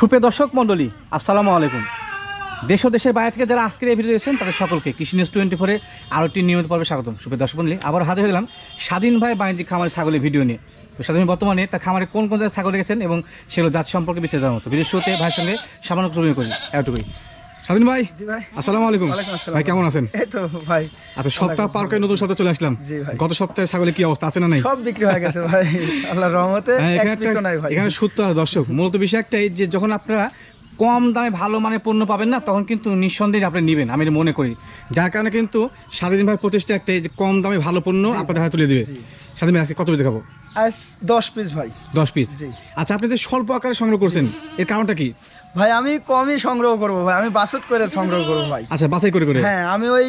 সুপ্রিয় দর্শক মণ্ডলী, আসসালামু আলাইকুম। দেশ ও দেশের বাইরে থেকে যারা আজকের এই ভিডিও দেখছেন তাদের সকলকে কৃষি নিউজ টোয়েন্টি ফোরে আরও একটি নিয়মিত পর্বে স্বাগতম। সুপে দর্শক মন্ডলী আবার হাতে হয়ে গেলাম স্বাধীন ভাই বাণিজ্যিক খামারের ছাগলের ভিডিও নিয়ে। তো স্বাধীন বর্তমানে তার খামারে কোন কোন জায়গায় ছাগল রেখেছেন এবং সেগুলো জাত সম্পর্কে বিশেষ জানার মতো। ভিডিও শুরুতে ভাইয়ের সঙ্গে সামান্য করি, এতটুকুই। স্বাধীন ভাই আসসালামু আলাইকুম। ভাই কেমন আছেন? এই তো ভাই আচ্ছা সপ্তাহ পার করে নতুন সপ্তাহে চলে আসলাম। গত সপ্তাহে কি অবস্থা আছে না নাই? সব বিক্রি হয়ে গেছে ভাই আল্লাহর রহমতে হ্যাঁ, এখানে একটা- সত্য দর্শক। মূলত বিষয় একটাই যে যখন আপনারা কম দামে ভালো মানের পণ্য পাবেন না তখন কিন্তু নিঃসন্দেহে আপনি নেবেন আমি মনে করি। যার কারণে কিন্তু স্বাধীন ভাই প্রচেষ্টা একটাই যে কম দামে ভালো পণ্য আপনাদের হাতে তুলে দেবে। স্বাধীন ভাই আজকে কত পিস দেখাবো? দশ পিস ভাই। দশ পিস আচ্ছা আপনি যে স্বল্প আকারে সংগ্রহ করছেন এর কারণটা কি? ভাই আমি কমই সংগ্রহ করব ভাই আমি বাসট করে সংগ্রহ করব ভাই। আচ্ছা বাছাই করে করে। হ্যাঁ আমি ওই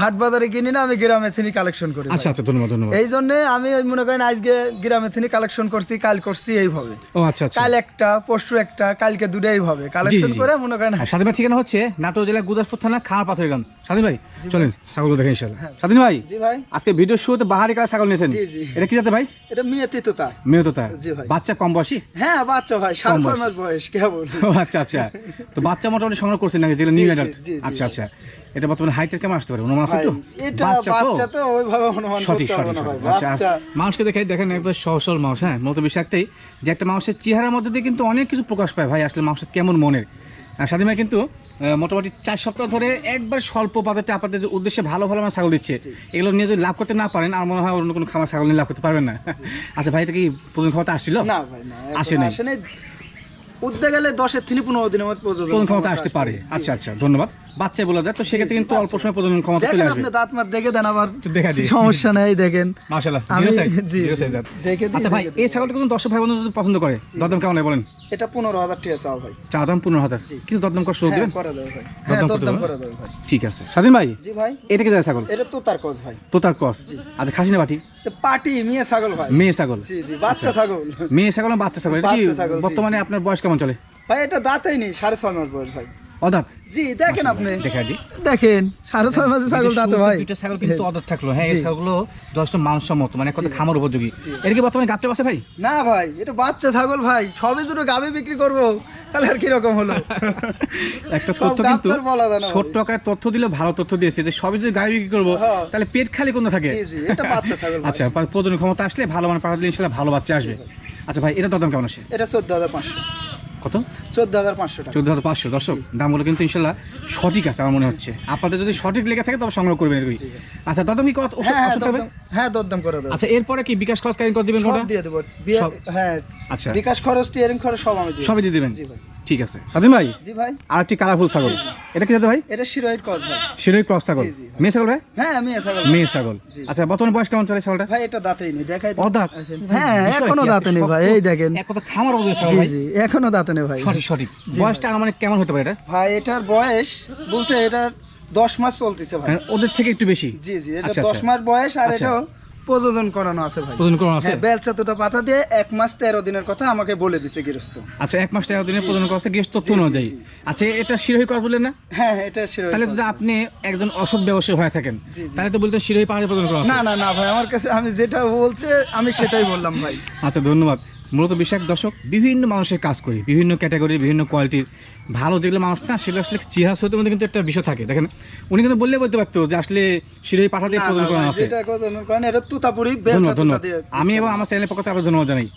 হাট বাজারে কিনি না আমি গ্রামে কালেকশন করি আচ্ছা আচ্ছা ধন্যবাদ ধন্যবাদ। এই জন্য আমি ওই মনে করেন আজকে গ্রামে কালেকশন করছি কাল করছি এইভাবে। ও আচ্ছা আচ্ছা। কাল একটা পরশু একটা কালকে দুটো এইভাবে। কালেকশন করে মনে করেন স্বাধীন ভাই ঠিকানা হচ্ছে নাটোর জেলার গুদাসপুর থানা খাওয়ার পাথরের গ্রাম। স্বাধীন ভাই চলেন ছাগল দেখেন ইনশাল্লাহ। স্বাধীন ভাই জি ভাই। আজকে ভিডিও শুরুতে বাহারি কালার ছাগল নিয়েছেন। এটা কি যাতে ভাই? এটা মেয়ে তিতোতা মেয়ে তো জি ভাই। বাচ্চা কম বয়সী? হ্যাঁ বাচ্চা ভাই সাড়ে ছয় বয়স। মাস বয়স কেমন? আচ্ছা আচ্ছা। তো বাচ্চা মোটামুটি সংগ্রহ করছেন নাকি? যেগুলো নিউ অ্যাডাল্ট। আচ্ছা আচ্ছা। এটা বর্তমানে হাইটের কেমন আসতে পারে? অনুমান আছে তো? এটা বাচ্চা তো? ওইভাবে অনুমান সঠিক আচ্ছা মানুষকে দেখে দেখেন একবার সহজ সরল মানুষ হ্যাঁ? মতো বিষয় একটাই যে একটা মানুষের চেহারার মধ্যে দিয়ে কিন্তু অনেক কিছু প্রকাশ পায় ভাই আসলে মানুষের কেমন মনের। আর স্বাধীন ভাই কিন্তু মোটামুটি চার সপ্তাহ ধরে একবার স্বল্প বাজেটে আপনাদের উদ্দেশ্যে ভালো ভালো আমার ছাগল দিচ্ছে। এগুলো নিয়ে যদি লাভ করতে না পারেন আর মনে হয় অন্য কোনো খামার ছাগল নিয়ে লাভ করতে পারবেন না। আচ্ছা ভাই এটা কি প্রথম খাওয়াতে আসছিল? না ভাই আসে নাই। উঠতে গেলে দশের থেকে পনেরো দিনের মধ্যে ক্ষমতা আসতে পারে। আচ্ছা আচ্ছা ধন্যবাদ। বাচ্চায় বলা যায়। তো সেক্ষেত্রে কিন্তু অল্প সময় প্রজনন ক্ষমতা চলে আসবে। আপনি দাঁত দেখে দেন আবার। দেখা দিই। সমস্যা নেই দেখেন। মাশাআল্লাহ জিরো সাইজ জিরো সাইজ দেখে আচ্ছা ভাই এই ছাগলটা কিন্তু দর্শক ভাই বন্ধু যদি পছন্দ করে। দরদাম কেমন বলেন? এটা টাকা চাও ভাই। চা দাম পনেরো হাজার। জি। কিন্তু দরদাম কষ্ট হ্যাঁ দেবেন করে দেবে ভাই। হ্যাঁ দরদাম? করে দেবে ভাই। ঠিক আছে। স্বাধীন ভাই জি ভাই। এটা কি যায় ছাগল? এটা কজ ভাই। কস আচ্ছা খাসি না বাটি? পাটি মেয়ে ছাগল ভাই। মেয়ে ছাগল। জি জি বাচ্চা ছাগল। মেয়ে ছাগল বাচ্চা ছাগল? এটা কি ছাগল, বর্তমানে আপনার বয়স কেমন চলে? ভাই এটা দাঁতেই নেই সাড়ে ছয় মাস বয়স ভাই। অদাত জি দেখেন আপনি। দেখা দিই দেখেন সাড়ে ছয় মাসের ছাগল দাঁতে ভাই। দুইটা ছাগল কিন্তু অদাত থাকল। হ্যাঁ এই ছাগলগুলো যথেষ্ট মানসম্মত মানে কত খামার উপযোগী। এর কি বর্তমানে ভাই? না ভাই এটা বাচ্চা ছাগল ভাই। সবে দুটো বিক্রি করব তাহলে আর হলো? একটা তথ্য কিন্তু। ছোট্ট আকারে তথ্য দিলে ভালো তথ্য দিয়েছে যে সবই যদি গাড়ি বিক্রি করব হ্যাঁ। তাহলে পেট খালি কোন থাকে? জি জি এটা বাচ্চা ছাগল আচ্ছা প্রজনন ক্ষমতা আসলে ভালো মানে পাঠালে ভালো বাচ্চা আসবে। আচ্ছা ভাই এটা দাম কেমন আছে এটা চোদ্দ হাজার পাঁচশো। কত? চোদ্দ হাজার পাঁচশো টাকা। চোদ্দ হাজার পাঁচশো। দর্শক দামগুলো কিন্তু ইনশাল্লাহ সঠিক আছে আমার মনে হচ্ছে। আপনাদের যদি সঠিক লেগে থাকে তবে সংগ্রহ করবেন এরকম আচ্ছা দাদা কি কত ওষুধ হ্যাঁ হ্যাঁ হবে? হ্যাঁ দরদাম করে দেবো। আচ্ছা এরপরে কি বিকাশ খরচ কারিং করে দিবেন দিয়ে দেবো। হ্যাঁ আচ্ছা। বিকাশ খরচ টিয়ারিং খরচ সব আমি দিই সবই দিয়ে দিবেন? জি ভাই। ঠিক আছে। স্বাধীন ভাই? জি ভাই। আর একটি কালারফুল ছাগল। এটা কি দাদা ভাই? এটা শিরোহিত কজ ভাই। শিরোই ক্রস ছাগল। মেয়ে ছাগল ভাই? হ্যাঁ আমি এ ছাগল। মেয়ে ছাগল। আচ্ছা বর্তমানে বয়স কেমন চলে ছাগলটা? ভাই এটা দাঁতেই নেই দেখাই। অদাঁত? আসেন। হ্যাঁ এখনও? দাঁতে নেই ভাই এই দেখেন। এক কথা খামার অবস্থা ছাগল জি ভাই। জি এখনও দাঁতে নেই ভাই। সঠিক সঠিক। বয়সটা মানে কেমন হতে পারে এটা? ভাই এটার বয়স বলতে এটার দশ মাস চলতেছে ভাই। মানে ওদের থেকে একটু বেশি? জি জি এটা আচ্ছা, দশ আচ্ছা। মাস বয়স আর আচ্ছা। প্রযোজন করানো আছে ভাই। প্রজনন করানো আছে? হ্যাঁ বেলচা পাতা দিয়ে এক মাস তেরো দিনের কথা আমাকে বলে দিছে গৃহস্থ। আচ্ছা এক মাস তেরো দিনের প্রযোজন করা গেস্ট তথ্য অনুযায়ী। আচ্ছা এটা শিরোহী করা বলে না? হ্যাঁ হ্যাঁ, এটা শিরোহিত তাহলে যদি আপনি একজন অসৎ ব্যবসায়ী হয়ে থাকেন। তাহলে তো বলতে শিরোহী পাহাড়ে প্রযোজন করা না না না ভাই আমার কাছে আমি যেটা বলছে আমি সেটাই বললাম ভাই। আচ্ছা ধন্যবাদ। মূলত বিশ্বাস দশক বিভিন্ন মানুষের কাজ করি বিভিন্ন ক্যাটাগরির বিভিন্ন কোয়ালিটির ভালো যেগুলো মানুষ না সেগুলো আসলে চেহারা সত্যি মধ্যে কিন্তু একটা বিষয় থাকে। দেখেন উনি কিন্তু বললে বলতে পারতো যে আসলে শিরোহী পাঠা দিয়ে না, করা আছে। আমি এবং আমার চ্যানেলের পক্ষ থেকে আপনার ধন্যবাদ জানাই।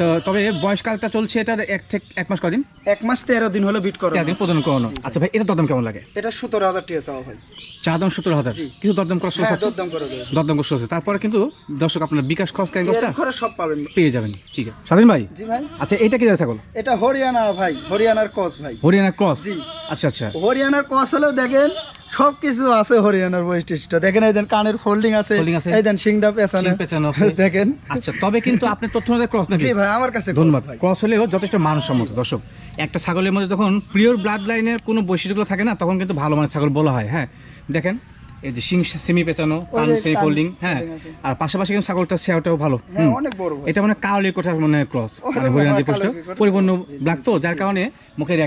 তো তবে বয়সকালটা চলছে এটার এক থেকে এক মাস কদিন? এক মাস তেরো দিন হলো বিট করো দিন প্রদান করানো। আচ্ছা ভাই এটা দরদাম কেমন লাগে? এটা সতেরো হাজার টাকা চাওয়া ভাই। চা দাম সতেরো হাজার। কিছু দরদাম করা হ্যাঁ দরদাম করে দরদাম করা তারপরে কিন্তু দর্শক আপনার বিকাশ খরচ এর খরচ সব পাবেন। পেয়ে যাবেন। ঠিক আছে। স্বাধীন ভাই? জি ভাই। আচ্ছা এটা কি যায় ছাগল? এটা হরিয়ানা ভাই হরিয়ানার কস ভাই। হরিয়ানা ক্রস? জি। আচ্ছা আচ্ছা। হরিয়ানার কস হলেও দেখেন সব কিছু আছে হরিয়ানার বৈশিষ্ট্য। দেখেন এই দেন কানের ফোল্ডিং আছে। এই দেন সিংডা পেছনে। দেখেন। আচ্ছা তবে কিন্তু আপনি তথ্য মধ্যে ক্রস নেই ভাই আমার কাছে ধন্যবাদ। ক্রস হলেও যথেষ্ট মানসম্মত। দর্শক একটা ছাগলের মধ্যে যখন প্রিয় ব্লাড লাইনের কোনো বৈশিষ্ট্যগুলো থাকে না তখন কিন্তু ভালো মানের ছাগল বলা হয় হ্যাঁ। দেখেন এই যে সেমি পেঁচানো কান সেমি ফোল্ডিং হ্যাঁ আর পাশাপাশি কিন্তু ছাগলটা সেওটাও ভালো। হ্যাঁ এটা মানে কাউলি কোঠার মানে ক্রস মানে পোস্ট পরিপূর্ণ ব্ল্যাক তো যার কারণে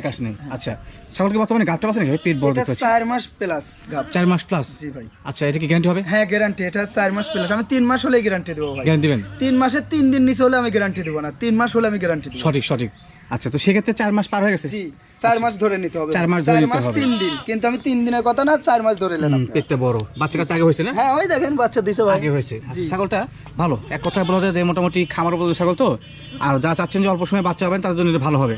একাশ নেই। আচ্ছা ছাগলকে বর্তমানে গাপটা পাচ্ছে নাকি? পেট বড় দেখতে চার মাস প্লাস গাপ চার মাস প্লাস জি ভাই। আচ্ছা এটা কি গ্যারান্টি হবে? হ্যাঁ গ্যারান্টি এটা চার মাস প্লাস আমি তিন মাস হলে গ্যারান্টি দেবো ভাই। গ্যারান্টি দিবেন? তিন মাসের তিন দিন নিচে হলে আমি গ্যারান্টি দেবো না। তিন মাস হলে আমি গ্যারান্টি দেবো। সঠিক সঠিক। আচ্ছা তো সেক্ষেত্রে চার মাস পার হয়ে গেছে? জি চার মাস ধরে নিতে হবে। চার মাস ধরে নিতে হবে। তিন দিন। কিন্তু আমি তিন দিনের কথা না চার মাস ধরে নিলাম। পেটটা বড়। বাচ্চা কাচ্চা আগে হয়েছে না? হ্যাঁ ওই দেখেন বাচ্চা দিছে আগে হয়েছে। আচ্ছা, ছাগলটা ভালো। এক কথায় বলা যায় যে মোটামুটি খামার উপযোগী ছাগল তো। আর যা চাচ্ছেন যে অল্প সময় বাচ্চা হবেন তার জন্য ভালো হবে।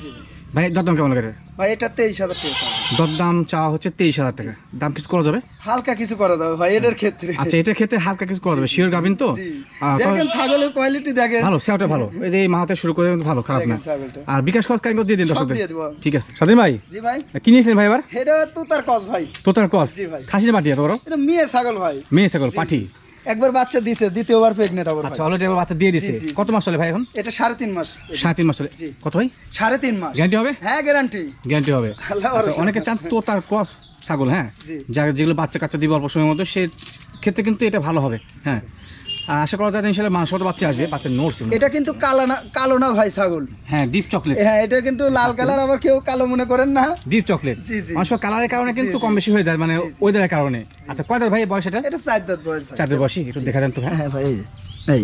ভাই দরদাম কেমন লাগে? ভাই এটা তেইশ হাজার টাকা। দরদাম চাওয়া হচ্ছে তেইশ হাজার টাকা। দাম কিছু করা যাবে? হালকা কিছু করা যাবে ভাই এটার ক্ষেত্রে। আচ্ছা এটার ক্ষেত্রে হালকা কিছু করা যাবে। শিওর গাভিন তো? দেখেন ছাগলের কোয়ালিটি দেখেন। ভালো সেটা ভালো। এই যে এই মাহাতে শুরু করে ভালো খারাপ না। আর বিকাশ খরচ কারিগর দিয়ে দিন দর্শকদের। ঠিক আছে। স্বাধীন ভাই? জি ভাই। কি নিয়েছিলেন ভাই এবার? এটা তো তার কস ভাই। তোতার কস? জি ভাই। খাসির মাটি এত বড়? এটা মেয়ে ছাগল ভাই। মেয়ে ছাগল পাঠি। একবার বাচ্চা দিছে দ্বিতীয়বার প্রেগনেন্ট আবার আচ্ছা অলরেডি অলরেডি বাচ্চা দিয়ে দিছে। কত মাস চলে ভাই এখন? এটা সাড়ে তিন মাস। সাড়ে তিন মাস চলে। কত ভাই? সাড়ে তিন মাস। গ্যারান্টি হবে? হ্যাঁ গ্যারান্টি গ্যারান্টি হবে। আচ্ছা, অনেকে চান তো তার ক্রস ছাগল হ্যাঁ। যেগুলো বাচ্চা কাচ্চা দিব অল্প সময়ের মধ্যে সে ক্ষেত্রে কিন্তু এটা ভালো হবে হ্যাঁ? আশা করা যায় ইনশাল্লাহ মাংস তো বাচ্চা আসবে বাচ্চা নড়ছে এটা কিন্তু কালো না কালো না ভাই ছাগল। হ্যাঁ ডিপ চকলেট হ্যাঁ এটা কিন্তু লাল কালার আবার কেউ কালো মনে করেন না। ডিপ চকলেট জি, জি। মাংস কালারের কারণে কিন্তু কম বেশি হয়ে যায় মানে ওয়েদারের কারণে। আচ্ছা কয়দার ভাই বয়স এটা? এটা চার দাঁত বয়স চার দাঁত বয়সী একটু দেখা দেন তো হ্যাঁ। হ্যাঁ ভাই এই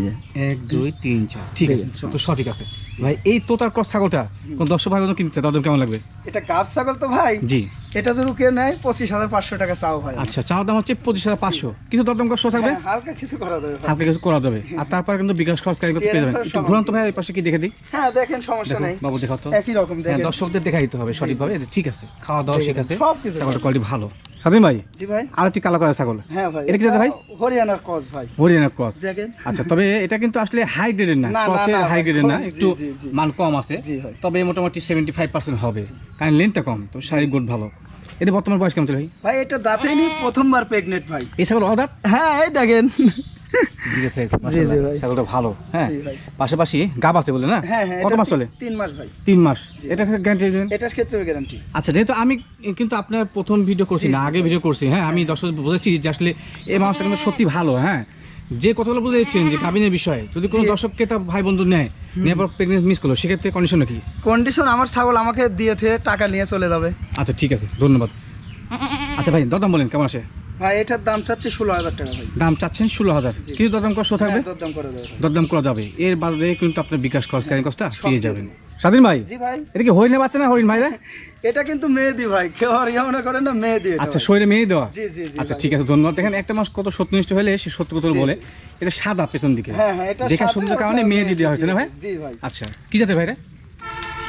এক দুই তিন চার। ঠিক আছে সব তো সঠিক আছে। ভাই এই তোতার ক্রস ছাগলটা কোন দর্শক ভাই কিনতে তাদের কেমন লাগবে? এটা গাব ছাগল তো ভাই। জি। এটা যদি কেউ নেয় পঁচিশ হাজার পাঁচশো টাকা চাও ভাই। আচ্ছা চাওয়ার দাম হচ্ছে পঁচিশ হাজার পাঁচশো। কিছু দরদাম কষ্ট থাকবে? হ্যাঁ, হালকা কিছু করা যাবে হালকা কিছু করা যাবে। আর তারপরে কিন্তু বিকাশ খরচ কারিগর পেয়ে যাবেন। একটু ঘুরান তো ভাই পাশে কি দেখে দিই? হ্যাঁ দেখেন সমস্যা নেই। বাবু দেখাও তো। একই রকম হ্যাঁ দেখেন। দর্শকদের দেখাই দিতে হবে সঠিকভাবে। ঠিক আছে খাওয়া দাওয়া ঠিক আছে সব কিছু ছাগলটা কোয়ালিটি ভালো। স্বাধীন ভাই? জি ভাই। আর একটি কালো করা ছাগল। হ্যাঁ ভাই এটা কি জাতের ভাই? হরিয়ানার কস ভাই। হরিয়ানা ক্রস। দেখেন। আচ্ছা তবে এটা কিন্তু আসলে হাই গ্রেডের না। না, না, ক্রসের না, হাই গ্রেডের না একটু। মান কম আছে তবে মোটামুটি সেভেন্টি ফাইভ পার্সেন্ট হবে। কারণ লেনটা কম তো শারীরিক গুড ভালো। এটা বর্তমান বয়স কেমন চলে ভাই? ভাই এটা দাঁতেই নি প্রথমবার প্রেগনেন্ট ভাই। এই ছাগল অদার হ্যাঁ এই দেখেন। ছাগলটা ভালো হ্যাঁ? পাশাপাশি গাব আছে বলে না? হ্যাঁ হ্যাঁ কত মাস চলে? তিন মাস ভাই। তিন মাস। এটা গ্যারান্টি দিবেন? এটার ক্ষেত্রে গ্যারান্টি আচ্ছা যেহেতু আমি কিন্তু আপনার প্রথম ভিডিও করছি না আগে ভিডিও করছি হ্যাঁ? আমি দর্শক বলেছি যে আসলে এই মাছটা কিন্তু সত্যি ভালো হ্যাঁ? যে কথাগুলো বুঝে দিচ্ছেন যে কাবিনের বিষয়ে যদি কোনো। দর্শককে তার ভাই বন্ধু নেয় নেওয়ার পর প্রেগনেন্ট মিস করল সেক্ষেত্রে কন্ডিশন কি? কন্ডিশন আমার ছাগল আমাকে দিয়েছে টাকা নিয়ে চলে যাবে। আচ্ছা ঠিক আছে ধন্যবাদ। আচ্ছা ভাই দরদাম বলেন কেমন আছে? ভাই এটার দাম চাচ্ছে ষোলো হাজার টাকা ভাই। দাম চাচ্ছেন ষোলো হাজার। কিন্তু দরদাম কষ্ট থাকবে? হ্যাঁ, দরদাম করে ভাই। দরদাম করা যাবে। এর বাদে কিন্তু আপনার বিকাশ খরচ কস্টটা পেয়ে যাবেন। স্বাধীন ভাই? জি ভাই। এটা কি হরিণে বাচ্চা না হরিণ ভাই রে? এটা কিন্তু মেহেদি ভাই। কেউ আর ইয়ে মনে করেন না মেহেদি আচ্ছা শরীরে মেয়ে দেওয়া? জি জি জি আচ্ছা ঠিক আছে ধন্যবাদ। দেখেন একটা মাস কত সত্যনিষ্ঠ হলে সে সত্য কথা বলে। এটা সাদা পেছন দিকে। হ্যাঁ হ্যাঁ এটা দেখা সুন্দর কারণে মেয়ে দিয়ে দেওয়া হয়েছে না ভাই? জি ভাই। আচ্ছা কি জাতে ভাই রে?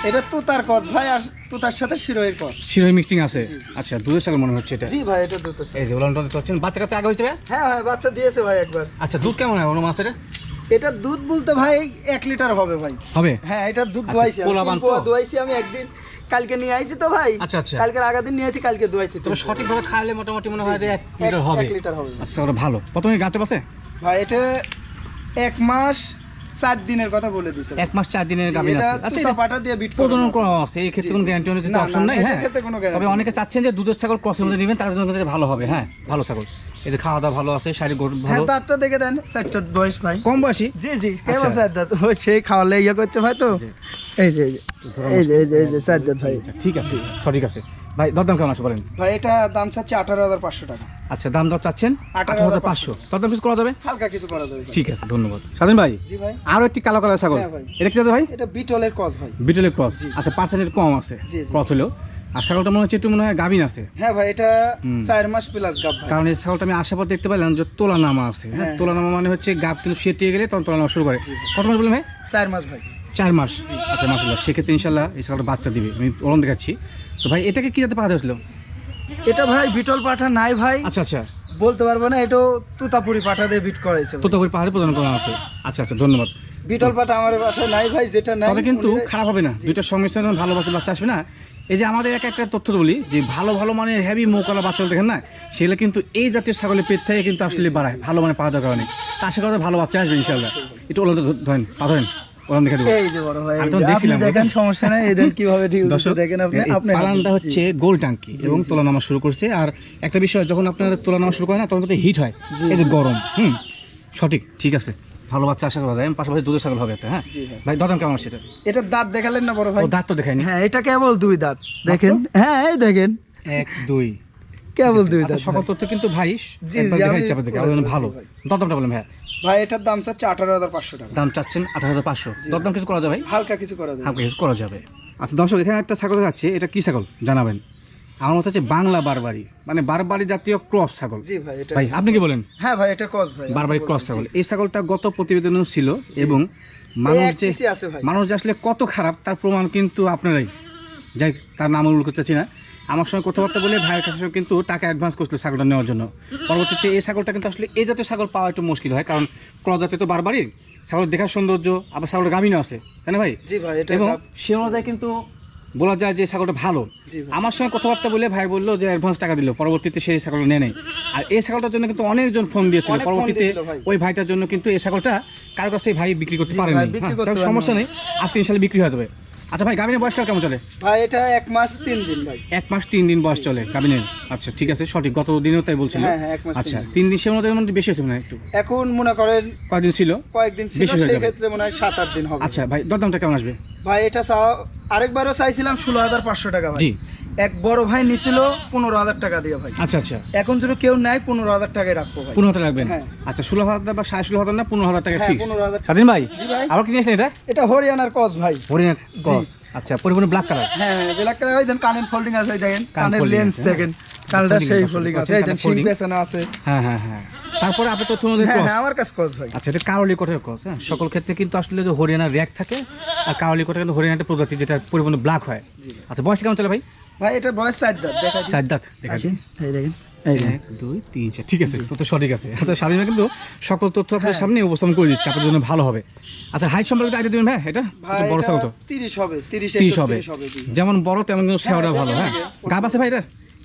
এটা তুতার কস ভাই আর তুতার সাথে শিরোয়ের কস। শিরোই মিক্সিং আছে। আচ্ছা দুধের ছাগল মনে হচ্ছে এটা। জি ভাই এটা দুধ আছে। এই যে উলান টলান করছেন বাচ্চা কাছে আগে হয়েছে? হ্যাঁ ভাই বাচ্চা দিয়েছে ভাই একবার। আচ্ছা দুধ কেমন হয়? ওর মাছের এটা দুধ বলতে ভাই এক লিটার হবে ভাই। হবে? হ্যাঁ এটা দুধ আচ্ছা, দোয়াইছি? পোয়া দোয়াইছি আমি একদিন। কালকে নিয়ে আইছি তো ভাই। আচ্ছা আচ্ছা। কালকে আগের দিন নিয়ে আইছি কালকে দোয়াইছি তবে তিন সঠিকভাবে খাইলে মোটামুটি মনে হয় যে এক লিটার হবে। এক লিটার হবে। আচ্ছা ওটা ভালো। প্রথমে গাঁটে পাশে ভাই এটা এক মাস চার দিনের কথা বলে দিছে। এক মাস চার দিনের জি, গাভিন এটা আছে। আচ্ছা পাটা দিয়ে বিট করে প্রজনন করা আছে? এই ক্ষেত্রে কোনো গ্যারান্টি অনুযায়ী অপশন না, নাই হ্যাঁ? ক্ষেত্রে কোনো তবে অনেকে চাচ্ছেন যে দুধের ছাগল ক্রসের মধ্যে নেবেন তার জন্য ভালো হবে। হ্যাঁ ভালো ছাগল। এই যে খাওয়া দাওয়া ভালো আছে শারীরিক গঠন হ্যাঁ ভালো দাঁতটা দেখে দেন চারটা বয়স ভাই। কম বয়সী? জি জি কেমন আচ্ছা। চার দাঁত? ও সেই খাওয়ালে ইয়ে করছে ভাই তো। এই যে এই যে এই যে এই যে এই চার দাঁত ভাই। ঠিক আছে সঠিক আছে। ভাই দরদাম কেমন আছে বলেন? ভাই এটা দাম চাচ্ছে আঠারো হাজার পাঁচশো টাকা। আচ্ছা দাম দর চাচ্ছেন? আঠারো হাজার পাঁচশো। দরদাম কিছু করা যাবে? হালকা কিছু করা যাবে ঠিক আছে ধন্যবাদ। স্বাধীন ভাই? জি ভাই। আরও একটি কালো কালার ছাগল। হ্যাঁ এটা কি ভাই? এটা বিটলের কস ভাই। বিটলের ক্রস। আচ্ছা পার্সেন্টেজ কম আছে। ক্রস হলেও। আর ছাগলটা মনে হচ্ছে একটু মনে হয় গাভিন আছে। হ্যাঁ ভাই এটা চার মাস প্লাস গাব ভাই। কারণ এই ছাগলটা আমি আসার পর দেখতে পেলাম যে তোলা নামা আছে। হ্যাঁ হ্যাঁ। তোলা নামা মানে হচ্ছে গাব কিন্তু সেটিয়ে গেলে তখন তোলা নামা শুরু করে। কত মাস বললেন ভাই? চার মাস ভাই। চার মাস। আচ্ছা মাসাল্লাহ সেক্ষেত্রে ইনশাল্লাহ এই ছাগলটা বাচ্চা দিবে। আমি ওরম দেখাচ্ছি। তো ভাই এটাকে কি যাতে পাওয়া যাচ্ছিল এটা ভাই বিটল পাঠা নাই ভাই। আচ্ছা আচ্ছা। বলতে পারব না এটাও তুতাপুরি পাঠা দিয়ে বিট করাইছে। তোতাপুরি পাহাড়ে প্রদান করা আছে। আচ্ছা আচ্ছা ধন্যবাদ। বিটল পাঠা আমার বাসায় নাই ভাই যেটা নাই তবে কিন্তু খারাপ হবে না। দুইটার সংমিশ্রণ ভালো বাচ্চা আসবে না। এই যে আমাদের এক একটা তথ্য বলি যে ভালো ভালো মানে হেভি মৌকালা বাচ্চা দেখেন না সেগুলো কিন্তু এই জাতীয় ছাগলের পেট থেকে কিন্তু আসলে বাড়ায় ভালো মানে পাওয়া যাওয়ার কারণে। তা আশা করা ভালো বাচ্চা আসবে ইনশাল্লাহ একটু ওলান ধরেন পা ধরেন দেখে দেবো। পালানটা হচ্ছে গোল টাঙ্কি এবং তোলানামা শুরু করছে আর একটা বিষয় যখন আপনার তোলানামা শুরু করে না তখন হিট হয়। এই যে গরম হুম সঠিক ঠিক আছে। ভালো বাচ্চা আশা করা যায়। পাশাপাশি দুধের ছাগল হবে একটা হ্যাঁ? ভাই ভাই দাদাম কেমন সেটা? এটা দাঁত দেখালেন না বড় ভাই? দাঁত তো দেখায়নি। হ্যাঁ এটা কেবল দুই দাঁত। দেখেন। হ্যাঁ এই দেখেন। এক দুই। কেবল দুই আচ্ছা, দাঁত সকল তথ্য কিন্তু ভাই চাপে দেখে আমাদের ভালো। দাদামটা বলেন ভাই ভাই এটার দাম চাচ্ছে আঠারো হাজার পাঁচশো টাকা। দাম চাচ্ছেন আঠারো হাজার পাঁচশো। দরদাম কিছু করা যাবে ভাই? হালকা কিছু করা যাবে হালকা কিছু করা যাবে। আচ্ছা দর্শক এখানে একটা ছাগল যাচ্ছে এটা কি ছাগল? জানাবেন। আমার মতে হচ্ছে বাংলা বারবারি মানে বারবারি জাতীয় ক্রস ছাগল। জি ভাই এটা ভাই আপনি কি বলেন? হ্যাঁ ভাই এটা কস ভাই বারবারি ক্রস ছাগল। এই ছাগলটা গত প্রতিবেদনেও ছিল এবং মানুষ যে মানুষ যে আসলে কত খারাপ তার প্রমাণ কিন্তু আপনারাই। যাই তার নাম উল্লেখ করতে চাচ্ছি না। আমার সঙ্গে কথাবার্তা বলে ভাইয়ের কাছে কিন্তু টাকা অ্যাডভান্স করছিল ছাগলটা নেওয়ার জন্য। পরবর্তীতে এই ছাগলটা কিন্তু আসলে এই জাতীয় ছাগল পাওয়া একটু মুশকিল হয় কারণ ক্রস জাতীয় তো বারবারই। ছাগল দেখার সৌন্দর্য আবার ছাগলের গামিনও আছে। তাই না ভাই? জি ভাই এবং সে অনুযায়ী কিন্তু বলা যায় যে ছাগলটা ভালো। আমার সঙ্গে কথাবার্তা বলে ভাই বলল যে অ্যাডভান্স টাকা দিল পরবর্তীতে সেই ছাগল নেয় নেই। আর এই ছাগলটার জন্য কিন্তু অনেকজন ফোন দিয়েছিল পরবর্তীতে ওই ভাইটার জন্য কিন্তু এই ছাগলটা কারও কাছে ভাই বিক্রি করতে পারেনি। হ্যাঁ, পারেনি। সমস্যা। নেই আজকে ইনশাল্লাহ বিক্রি হয়ে যাবে। আচ্ছা ভাই গাভিনের বয়সটা কেমন চলে? ভাই এটা এক মাস তিন দিন ভাই। এক মাস তিন দিন বয়স চলে গাভিনের? আচ্ছা ঠিক আছে সঠিক। গত দিনেও তাই বলছিল? হ্যাঁ হ্যাঁ এক মাস আচ্ছা তিন দিন। সে মনে হয় বেশি হচ্ছে না একটু? এখন মনে করেন কয়দিন ছিল? কয়েকদিন ছিল বেশি সেই ক্ষেত্রে মনে হয় সাত আট দিন হবে। আচ্ছা ভাই দরদামটা কেমন আসবে? ভাই এটা আরেকবারও চাইছিলাম ষোলো হাজার পাঁচশো টাকা ভাই। জি। এক বড় ভাই নিছিল পনেরো হাজার টাকা দিয়ে ভাই। আচ্ছা আচ্ছা। এখন যদি কেউ নেয় পনেরো হাজার টাকায় রাখব ভাই। পনেরো হাজার রাখবেন? হ্যাঁ। আচ্ছা ষোলো হাজার বা সাড়ে ষোলো হাজার না পনেরো হাজার টাকা হ্যাঁ ফিক্স পনেরো হাজার স্বাধীন ভাই আবার কি নিয়েছেন এটা? এটা হরিয়ানার কস ভাই। হরিণের গজ। আচ্ছা পরিপূর্ণ ব্ল্যাক কালার হ্যাঁ ব্ল্যাক কালার ওই দেন কানের ফোল্ডিং আছে ওই দেখেন। কানের লেন্স দেখেন। folding সেই ফোল্ডিং আছে। এই দেন শিং পেছনে আছে। হ্যাঁ হ্যাঁ হ্যাঁ। তারপরে আপনি তথ্য অনুযায়ী হ্যাঁ হ্যাঁ আমার কাছে কস ভাই। আচ্ছা এটা কারলি কোটের ক্রস হ্যাঁ? সকল ক্ষেত্রে কিন্তু আসলে যে হরিয়ানার র্যাক থাকে আর কারলি কোটের কিন্তু হরিয়ানাটা প্রজাতি যেটা পরিপূর্ণ ব্ল্যাক হয়। আচ্ছা বয়স কেমন চলে ভাই? ভাই এটা বয়স চার দাঁত দেখা। চার দাঁত দেখা এই দেখেন এক দুই তিন চার ঠিক আছে তথ্য সঠিক আছে। আচ্ছা স্বাধীন কিন্তু সকল তথ্য আপনার হ্যাঁ। সামনে উপস্থাপন করে দিচ্ছে আপনার জন্য ভালো হবে। আচ্ছা হাইট সম্পর্কে আইডিয়া দেবেন ভাই এটা? বড় ছাগল তো। তিরিশ হবে তিরিশ তিরিশ হবে। হবে যেমন বড় তেমন কিন্তু হ্যাঁ, ভালো হ্যাঁ। গাব আছে ভাই এটা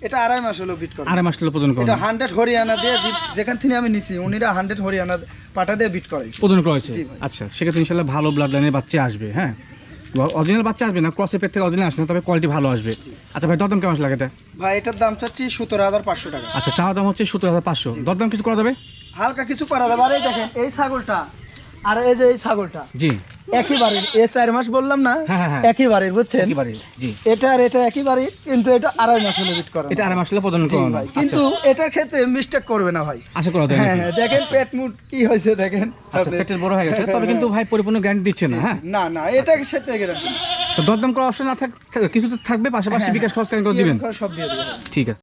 এটা আড়াই মাস হলো বিট করে। আড়াই মাস প্রজন এটা হান্ড্রেড হরিয়ানা দিয়ে যেখান থেকে আমি নিছি উনিরা হান্ড্রেড হরিয়ানা পাটা দিয়ে বিট করে প্রজন করেছে আচ্ছা সেক্ষেত্রে ইনশাল্লাহ ভালো ব্লাড লাইনের বাচ্চা আসবে হ্যাঁ। অরিজিনাল বাচ্চা আসবে না? ক্রসের পেট থেকে অরিজিনাল আসবে না তবে কোয়ালিটি ভালো আসবে। আচ্ছা ভাই দরদাম কেমন লাগে এটা ভাই এটার দাম চাচ্ছি সতেরো হাজার পাঁচশো টাকা। আচ্ছা চাওয়া দাম হচ্ছে সতেরো হাজার পাঁচশো। দরদাম কিছু করা যাবে? হালকা কিছু করা যাবে। আর এই দেখেন এই ছাগলটা আর এই যে এই ছাগলটা জি। একই বাড়ির এ চার মাস বললাম না হ্যাঁ, হ্যাঁ, হ্যাঁ। একই বাড়ির বুঝছেন জি। এটা আর এটা একই বাড়ির কিন্তু এটা আড়াই মাস হলো বিট করা এটা আড়াই মাস হলে প্রজন জি ভাই কিন্তু এটার ক্ষেত্রে মিস্টেক করবে না ভাই। আশা করা যায় হ্যাঁ হ্যাঁ দেখেন পেট মুট কি হয়েছে দেখেন। আচ্ছা পেটের বড় হয়ে গেছে তবে কিন্তু ভাই পরিপূর্ণ গ্যারান্টি দিচ্ছে না হ্যাঁ? না না এটা সাথে গ্যারান্টি তো দরদাম করা অপশন না থাক কিছু তো থাকবে পাশাপাশি বিকাশ খরচ করে দিবেন? সব দিয়ে ঠিক আছে।